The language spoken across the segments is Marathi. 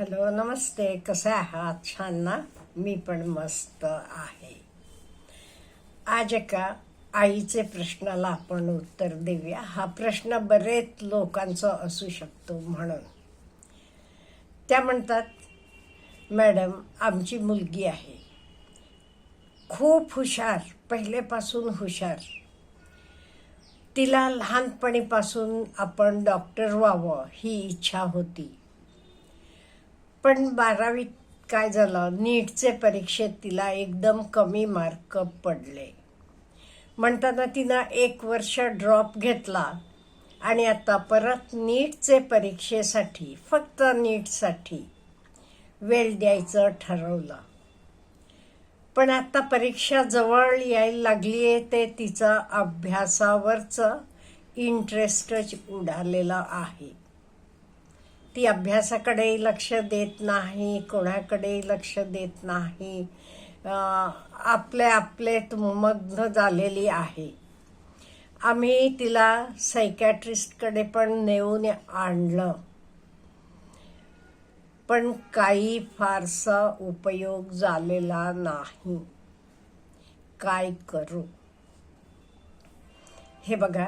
हॅलो नमस्ते. कसे आहात? छान ना? मी पण मस्त आहे. आज एका आईचे प्रश्नाला आपण उत्तर देऊया. हा प्रश्न बरेच लोकांचा असू शकतो म्हणून. त्या म्हणतात मॅडम आमची मुलगी आहे. खूप हुशार पहिलेपासून हुशार. तिला लहानपणीपासून आपण डॉक्टर व्हावं ही इच्छा होती. पण बारावीत काय झालं? नीटचे परीक्षेत तिला एकदम कमी मार्क पडले. म्हणताना तिनं एक वर्ष ड्रॉप घेतला आणि आता परत नीटचे परीक्षेसाठी फक्त नीटसाठी वेळ द्यायचं ठरवलं. पण आता परीक्षा जवळ यायला लागली आहे ते तिचं अभ्यासावरचं इंटरेस्टच उडालेलं आहे. ती अभ्यासाकडे लक्ष देत नाही कोणाकडे लक्ष देत नाही. आपले आपले मग्न झालेली आहे. आम्ही तिला सायकॅट्रिस्टकडे पण नेऊन आणलं. पण काही फारसा उपयोग झालेला नाही. काय करू? हे बघा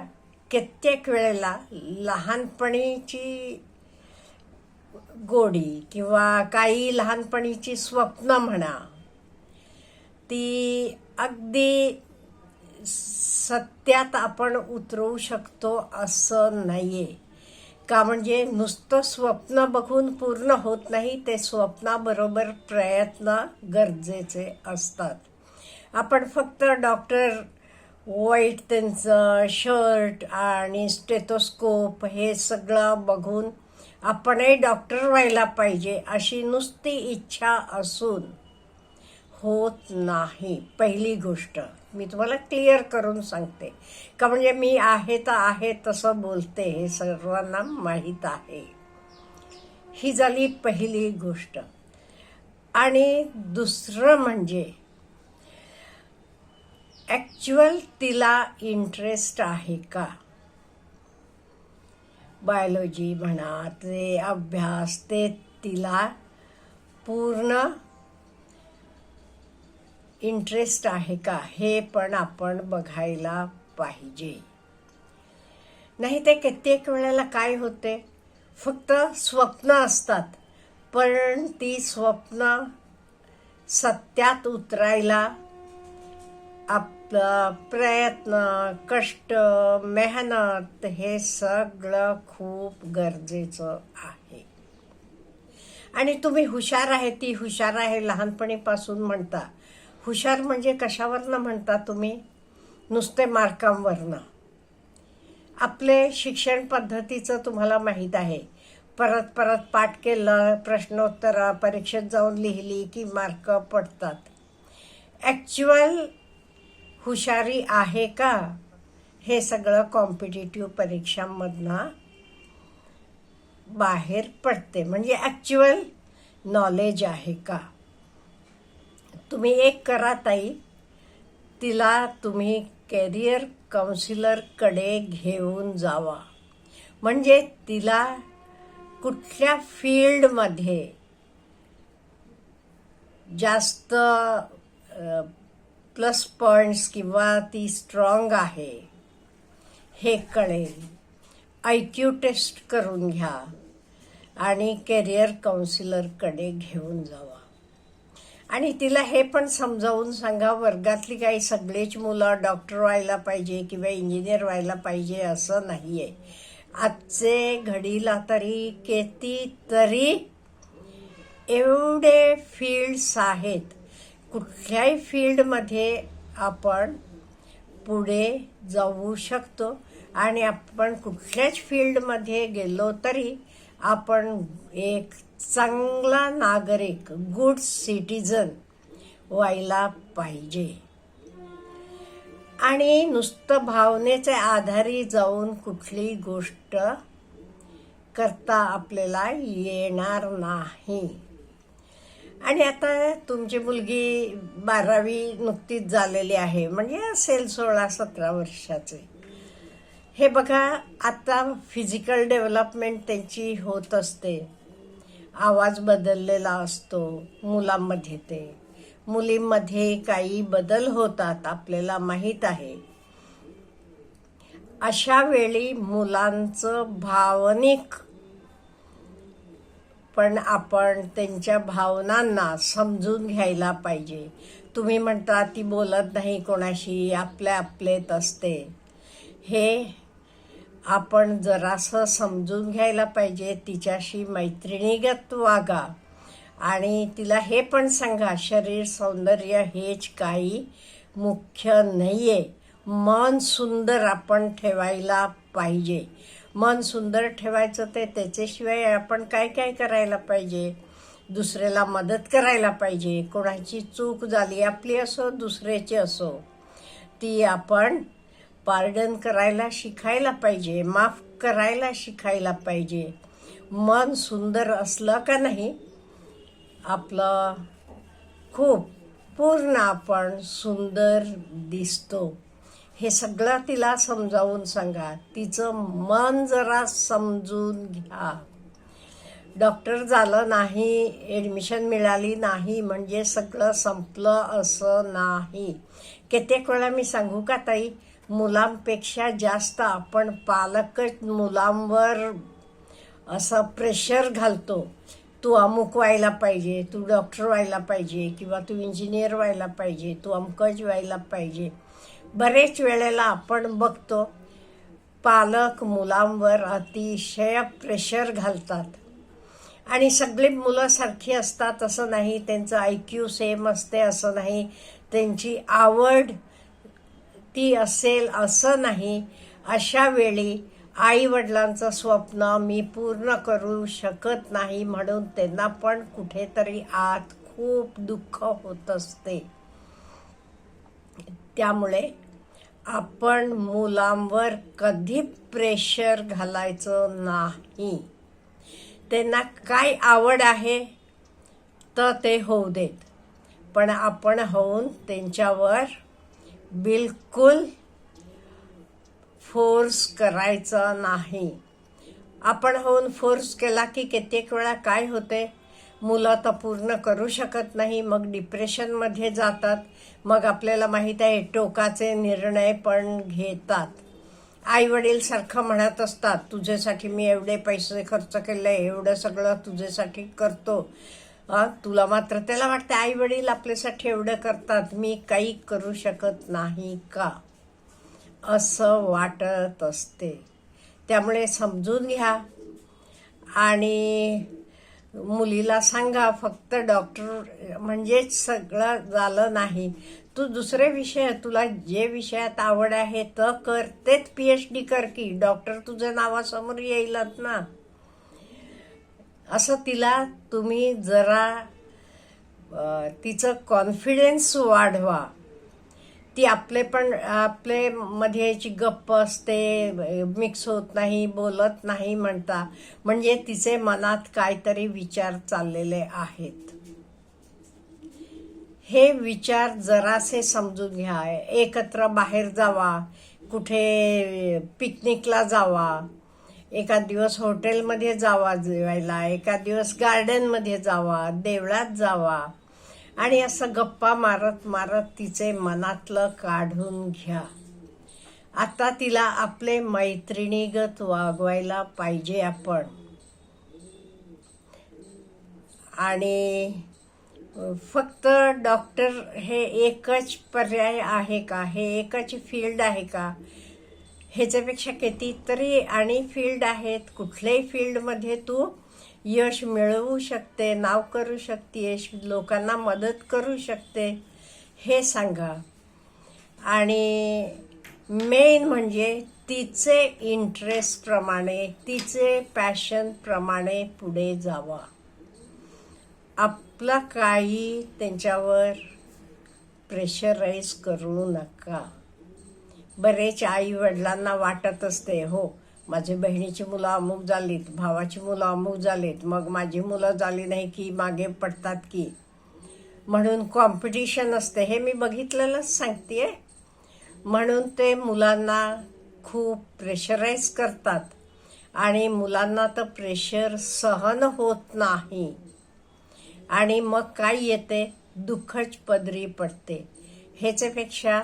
कित्येक वेळेला लहानपणीची गोडी किंवा काही लहानपणीची स्वप्न म्हणा ती अगदी सत्यात आपण उतरवू शकतो असं नाही आहे का म्हणजे नुसतं स्वप्न बघून पूर्ण होत नाही ते स्वप्नाबरोबर प्रयत्न गरजेचे असतात. आपण फक्त डॉक्टर वाईट त्यांचं शर्ट आणि स्टेथोस्कोप हे सगळं बघून आपणही डॉक्टर व्हायला पाहिजे अशी नुसती इच्छा असून होत नाही. पहिली गोष्ट. मी तुम्हाला क्लिअर करून सांगते. का म्हणजे मी आहे तर आहे तसं बोलते हे सर्वांना माहीत आहे. ही झाली पहिली गोष्ट. आणि दुसरं म्हणजे ॲक्च्युअल तिला इंटरेस्ट आहे का? बायोलॉजी म्हणा ते अभ्यास ते तिला पूर्ण इंटरेस्ट आहे का हे पण आपण बघायला पाहिजे. नाही ते कित्येक वेळेला काय होते? फक्त स्वप्न असतात पण ती स्वप्न सत्यात उतरायला आप प्रयत्न कष्ट मेहनत हे सगळं खूप गरजेचं आहे. आणि तुम्ही हुशार आहे ती हुशार आहे लहानपणीपासून म्हणता. हुशार म्हणजे कशावरनं म्हणता तुम्ही? नुसते मार्कांवरनं. आपले शिक्षण पद्धतीचं तुम्हाला माहीत आहे. परत परत पाठ केलं प्रश्नोत्तर परीक्षेत जाऊन लिहिली की मार्क पडतात. ॲक्च्युअल हुशारी आहे का? हे सगळं कॉम्पिटेटिव्ह परीक्षांमधनं बाहेर पडते. म्हणजे ॲक्च्युअल नॉलेज आहे का? तुम्ही एक करा ताई. तिला तुम्ही कॅरियर काउन्सिलरकडे घेऊन जावा. म्हणजे तिला कुठल्या फील्डमध्ये जास्त प्लस पॉइंट्स किंवा ती स्ट्रॉंग आहे हे कळेल. आय क्यू टेस्ट करून घ्या आणि करिअर काउन्सिलरकडे घेऊन जावा. आणि तिला हे पण समजावून सांगा वर्गातली काही सगळेच मुलं डॉक्टर व्हायला पाहिजे किंवा इंजिनियर व्हायला पाहिजे असं नाही आहे आजचे घडीला तरी किती तरी एवढे फील्ड्स आहेत कुठल्याही फील्डमध्ये आपण पुढे जाऊ शकतो. आणि आपण कुठल्याच फील्डमध्ये गेलो तरी आपण एक चांगला नागरिक गुड सिटीजन व्हायला पाहिजे. आणि नुसतं भावनेच्या आधारी जाऊन कुठली गोष्ट करता आपल्याला येणार नाही. आणि आता तुमची मुलगी बारावी नुकतीच झालेली आहे. म्हणजे असेल सोळा सतरा वर्षाचे. हे बघा आता फिजिकल डेव्हलपमेंट त्यांची होत असते. आवाज बदललेला असतो मुलांमध्ये ते. मुलींमध्ये काही बदल होतात आपल्याला माहीत आहे. अशा वेळी मुलांचं भावनिक पण आपण त्यांच्या भावनांना समजून घ्यायला पाहिजे. तुम्ही म्हणता ती बोलत नाही कोणाशी आपल्या आपलेत असते. हे आपण जरासं समजून घ्यायला पाहिजे. तिच्याशी मैत्रिणीगत वागा. आणि तिला हे पण सांगा शरीर सौंदर्य हेच काही मुख्य नाही आहे मन सुंदर आपण ठेवायला पाहिजे. मन सुंदर ठेवायचं ते त्याच्याशिवाय आपण काय काय करायला पाहिजे? दुसऱ्याला मदत करायला पाहिजे. कोणाची चूक झाली आपली असो दुसऱ्याची असो ती आपण पार्डन करायला शिकायला पाहिजे माफ करायला शिकायला पाहिजे. मन सुंदर असलं का नाही आपलं खूप पूर्ण आपण सुंदर दिसतो. हे सगळं तिला समजावून सांगा. तिचं मन जरा समजून घ्या. डॉक्टर झालं नाही ॲडमिशन मिळाली नाही म्हणजे सगळं संपलं असं नाही. कित्येक वेळा मी सांगू का ताई? मुलांपेक्षा जास्त आपण पालकच मुलांवर असं प्रेशर घालतो. तू अमुक व्हायला पाहिजे तू डॉक्टर व्हायला पाहिजे किंवा तू इंजिनियर व्हायला पाहिजे तू अमकच व्हायला पाहिजे. बरेच वेळेला आपण बघतो पालक मुलांवर अतिशय प्रेशर घालतात. आणि सगळी मुलं सारखी असतात असं नाही त्यांचं आय क्यू सेम असते असं नाही त्यांची आवड ती असेल असं नाही. अशा वेळी आई वडिलांचं स्वप्न मी पूर्ण करू शकत नाही म्हणून त्यांना पण कुठेतरी आत खूप दुःख होत असते. त्यामुळे आपण मुलांवर कधी प्रेशर घालायचं नाही. त्यांना काय आवड आहे तर ते होऊ देत. पण आपण होऊन त्यांच्यावर बिलकुल फोर्स करायचा नाही. आपण होऊन फोर्स केला की कित्येक वेळा काय होते? मुलं तर पूर्ण करू शकत नाही मग डिप्रेशनमध्ये जातात. मग आपल्याला माहीत आहे टोकाचे निर्णय पण घेतात. आईवडीलसारखं सारखं म्हणत असतात तुझ्यासाठी मी एवढे पैसे खर्च केले एवढं सगळं तुझ्यासाठी करतो. तुला मात्र त्याला वाटतं आईवडील आपल्यासाठी एवढं करतात मी काही करू शकत नाही का? असं वाटत असते. त्यामुळे समजून घ्या. आणि मुलीला सांगा फक्त डॉक्टर म्हणजेच सगळं झालं नाही. तू दुसरे विषय तुला जे विषयात आवड आहे तर कर. तेच पी एच डी कर की डॉक्टर तुझ्या नावासमोर येईलच ना. असं तिला तुम्ही जरा तिचं कॉन्फिडन्स वाढवा. ती आपले पण आपले मध्ये याची गप्प असते मिक्स होत नाही बोलत नाही म्हणता. म्हणजे तिचे मनात काहीतरी विचार चाललेले आहेत. हे विचार जरासे समजून घ्या. एकत्र बाहेर जावा. कुठे पिकनिकला जावा. एका दिवस हॉटेलमध्ये जावा जेवायला. एका दिवस गार्डनमध्ये जावा. देवळात जावा. आणि असं गप्पा मारत मारत तिचे मनातलं काढून घ्या. आता तिला आपले मैत्रिणीगत वागवायला पाहिजे आपण. आणि फक्त डॉक्टर हे एकच पर्याय आहे का? हे एकच फील्ड आहे का? ह्याच्यापेक्षा कितीतरी आणि फील्ड आहेत. कुठल्याही फील्डमध्ये तू यश मिळवू शकते नाव करू शकते लोकांना मदत करू शकते हे सांगा. आणि मेन म्हणजे तिचे इंटरेस्टप्रमाणे तिचे पॅशनप्रमाणे पुढे जावा. आपला काही त्यांच्यावर प्रेशराईज करू नका. बरेच आई वडिलांना वाटत असते हो माझे बहिणीची मुलं अमुक झालीत भावाची मुलं अमुक झालीत मग माझी मुलं झाली नाही की मागे पडतात की. म्हणून कॉम्पिटिशन असते हे मी बघितलेलंच सांगते म्हणून ते मुलांना खूप प्रेशराईज करतात. आणि मुलांना तर प्रेशर सहन होत नाही. आणि मग काय येते? दुःखच पदरी पडते. ह्याच्यापेक्षा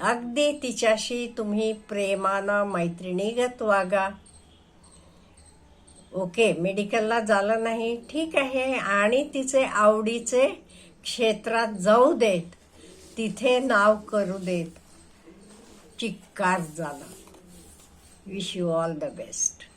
अगदी तिच्याशी तुम्ही प्रेमानं मैत्रिणीगत वागा ओके मेडिकलला झालं नाही ठीक आहे. आणि तिचे आवडीचे क्षेत्रात जाऊ देत. तिथे नाव करू देत. चिक्कार झाला. Wish you all the best